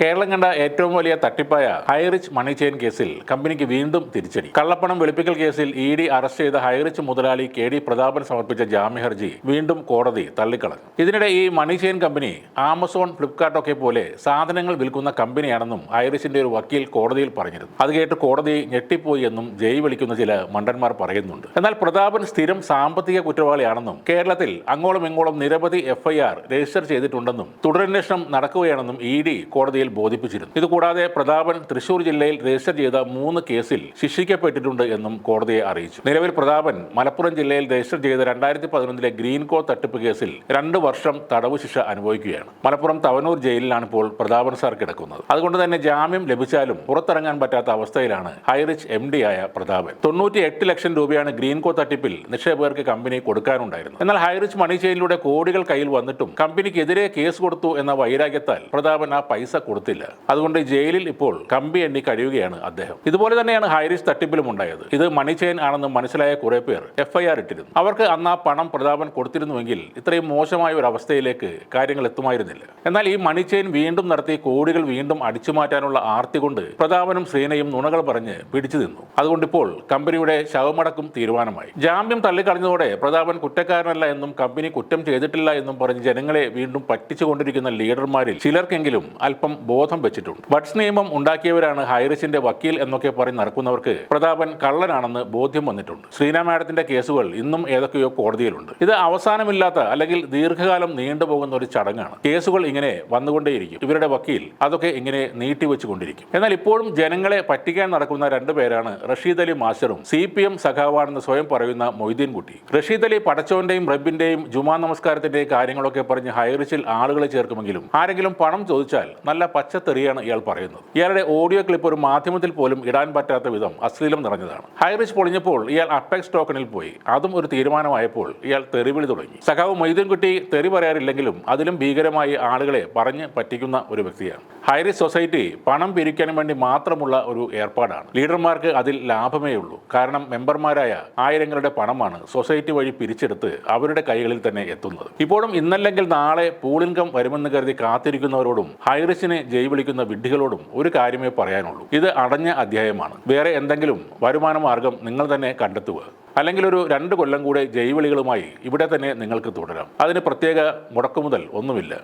കേരളം കണ്ട ഏറ്റവും വലിയ തട്ടിപ്പായ ഹൈറിച്ച് മണി ചെയിൻ കേസിൽ കമ്പനിക്ക് വീണ്ടും തിരിച്ചടി. കള്ളപ്പണം വെളുപ്പിക്കൽ കേസിൽ ഇ ഡി അറസ്റ്റ് ചെയ്ത ഹൈറിച്ച് മുതലാളി കെ ഡി പ്രതാപൻ സമർപ്പിച്ച ജാമ്യ ഹർജി വീണ്ടും കോടതി തള്ളിക്കളഞ്ഞു. ഇതിനിടെ ഈ money chain company Amazon Flipkart ഒക്കെ പോലെ സാധനങ്ങൾ വിൽക്കുന്ന കമ്പനിയാണെന്നും ഹൈറിച്ചിന്റെ ഒരു വക്കീൽ കോടതിയിൽ പറഞ്ഞിരുന്നു. അത് കേട്ട് കോടതി ഞെട്ടിപ്പോയി എന്നും ജയ് വിളിക്കുന്ന ചില മണ്ടന്മാർ പറയുന്നുണ്ട്. എന്നാൽ പ്രതാപൻ സ്ഥിരം സാമ്പത്തിക കുറ്റവാളിയാണെന്നും കേരളത്തിൽ അങ്ങോളം ഇങ്ങോളം നിരവധി എഫ്ഐആർ രജിസ്റ്റർ ചെയ്തിട്ടുണ്ടെന്നും തുടരന്വേഷണം നടക്കുകയാണെന്നും ഇ ഡി കോടതിയിൽ ബോധിപ്പിച്ചിരുന്നു. ഇതുകൂടാതെ പ്രതാപൻ തൃശൂർ ജില്ലയിൽ രജിസ്റ്റർ ചെയ്ത മൂന്ന് കേസിൽ ശിക്ഷിക്കപ്പെട്ടിട്ടുണ്ട് എന്നും കോടതിയെ അറിയിച്ചു. നിലവിൽ പ്രതാപൻ മലപ്പുറം ജില്ലയിൽ രജിസ്റ്റർ ചെയ്ത രണ്ടായിരത്തി പതിനൊന്നിലെ ഗ്രീൻ കോ തട്ടിപ്പ് കേസിൽ രണ്ട് വർഷം തടവ് ശിക്ഷ അനുഭവിക്കുകയാണ്. മലപ്പുറം തവനൂർ ജയിലിലാണ് ഇപ്പോൾ പ്രതാപൻ സാർ കിടക്കുന്നത്. അതുകൊണ്ട് തന്നെ ജാമ്യം ലഭിച്ചാലും പുറത്തിറങ്ങാൻ പറ്റാത്ത അവസ്ഥയിലാണ് ഹൈറിച്ച് എം ഡി ആയ പ്രതാപൻ. തൊണ്ണൂറ്റി എട്ട് ലക്ഷം രൂപയാണ് ഗ്രീൻ കോ തട്ടിപ്പിൽ നിക്ഷേപകർക്ക് കമ്പനി കൊടുക്കാനുണ്ടായിരുന്നത്. എന്നാൽ ഹൈറിച്ച് മണി ചെയിനിലൂടെ കോടികൾ കയ്യിൽ വന്നിട്ടും കമ്പനിക്കെതിരെ കേസ് കൊടുത്തു എന്ന വൈരാഗ്യത്താൽ പ്രതാപൻ ആ പൈസ കൊടുത്തില്ല. അതുകൊണ്ട് ജയിലിൽ ഇപ്പോൾ കമ്പി എണ്ണി കഴിയുകയാണ് അദ്ദേഹം. ഇതുപോലെ തന്നെയാണ് ഹൈറിസ് തട്ടിപ്പിലും ഉണ്ടായത്. ഇത് മണി ചെയിൻ ആണെന്ന് മനസ്സിലായ കുറെ പേർ എഫ്ഐആർ ഇട്ടിരുന്നു. അവർക്ക് അന്ന് ആ പണം പ്രതാപൻ കൊടുത്തിരുന്നുവെങ്കിൽ ഇത്രയും മോശമായ ഒരു അവസ്ഥയിലേക്ക് കാര്യങ്ങൾ എത്തുമായിരുന്നില്ല. എന്നാൽ ഈ മണി ചെയിൻ വീണ്ടും നടത്തി കോടികൾ വീണ്ടും അടിച്ചു മാറ്റാനുള്ള ആർത്തി കൊണ്ട് പ്രതാപനും ശ്രീനയും നുണകൾ പറഞ്ഞ് പിടിച്ചു നിന്നു. അതുകൊണ്ട് ഇപ്പോൾ കമ്പനിയുടെ ശവമടക്കും തീരുമാനമായി. ജാമ്യം തള്ളിക്കളഞ്ഞതോടെ പ്രതാപൻ കുറ്റക്കാരനല്ല എന്നും കമ്പനി കുറ്റം ചെയ്തിട്ടില്ല എന്നും പറഞ്ഞ് ജനങ്ങളെ വീണ്ടും പറ്റിച്ചുകൊണ്ടിരിക്കുന്ന ലീഡർമാരിൽ ചിലർക്കെങ്കിലും അല്പം ബോധം വെച്ചിട്ടുണ്ട്. ബഡ്സ് നിയമം ഉണ്ടാക്കിയവരാണ് ഹൈറിസിന്റെ വക്കീൽ എന്നൊക്കെ പറഞ്ഞ് നടക്കുന്നവർക്ക് പ്രതാപൻ കള്ളനാണെന്ന് ബോധ്യം വന്നിട്ടുണ്ട്. ശ്രീന മാഡത്തിന്റെ കേസുകൾ ഇന്നും ഏതൊക്കെയോ കോടതിയിലുണ്ട്. ഇത് അവസാനമില്ലാത്ത അല്ലെങ്കിൽ ദീർഘകാലം നീണ്ടുപോകുന്ന ഒരു ചടങ്ങാണ്. കേസുകൾ ഇങ്ങനെ വന്നുകൊണ്ടേയിരിക്കും. ഇവരുടെ വക്കീൽ അതൊക്കെ ഇങ്ങനെ നീട്ടിവെച്ചുകൊണ്ടിരിക്കും. എന്നാൽ ഇപ്പോഴും ജനങ്ങളെ പറ്റിക്കാൻ നടക്കുന്ന രണ്ടുപേരാണ് റഷീദ് അലി മാസ്റ്ററും സി പി എം സഖാവാണെന്ന് സ്വയം പറയുന്ന മൊയ്തീൻ കുട്ടി. റഷീദ് അലി പടച്ചോന്റെയും റബ്ബിന്റെയും ജുമാ നമസ്കാരത്തിന്റെയും കാര്യങ്ങളൊക്കെ പറഞ്ഞ് ഹൈറിച്ചിൽ ആളുകളെ ചേർക്കുമെങ്കിലും ആരെങ്കിലും പണം ചോദിച്ചാൽ നല്ല പച്ചത്തെറിയാണ് ഇയാൾ പറയുന്നത്. ഇയാളുടെ ഓഡിയോ ക്ലിപ്പ് ഒരു മാധ്യമത്തിൽ പോലും ഇടാൻ പറ്റാത്ത വിധം അശ്ലീലം നിറഞ്ഞതാണ്. ഹൈറിച്ച് പൊളിഞ്ഞപ്പോൾ ഇയാൾ അപ്പെക്സ് ടോക്കണിൽ പോയി. അതും ഒരു തീരുമാനമായപ്പോൾ ഇയാൾ തെറിവിളി തുടങ്ങി. സഖാവ് മൈദൻകുട്ടി കുട്ടി തെറി പറയാറില്ലെങ്കിലും അതിലും ഭീകരമായി ആളുകളെ പറഞ്ഞ് പറ്റിക്കുന്ന ഒരു വ്യക്തിയാണ്. ഹൈറിച്ച് സൊസൈറ്റി പണം പിരിക്കാൻ വേണ്ടി മാത്രമുള്ള ഒരു ഏർപ്പാടാണ്. ലീഡർമാർക്ക് അതിൽ ലാഭമേ ഉള്ളൂ. കാരണം മെമ്പർമാരായ ആയിരങ്ങളുടെ പണമാണ് സൊസൈറ്റി വഴി പിരിച്ചെടുത്ത് അവരുടെ കൈകളിൽ തന്നെ എത്തുന്നത്. ഇപ്പോഴും ഇന്നല്ലെങ്കിൽ നാളെ പൂളിൻകം വരുമെന്ന് കരുതി കാത്തിരിക്കുന്നവരോടും ഹൈറിസിനെ ജയിവിളിക്കുന്ന വിഡ്ഢികളോടും ഒരു കാര്യമേ പറയാനുള്ളൂ. ഇത് അടഞ്ഞ അധ്യായമാണ്. വേറെ എന്തെങ്കിലും വരുമാന മാർഗം നിങ്ങൾ തന്നെ കണ്ടെത്തുക. അല്ലെങ്കിൽ ഒരു രണ്ട് കൊല്ലം കൂടെ ജൈവിളികളുമായി ഇവിടെ തന്നെ നിങ്ങൾക്ക് തുടരാം. അതിന് പ്രത്യേക മുടക്കുമുതൽ ഒന്നുമില്ല.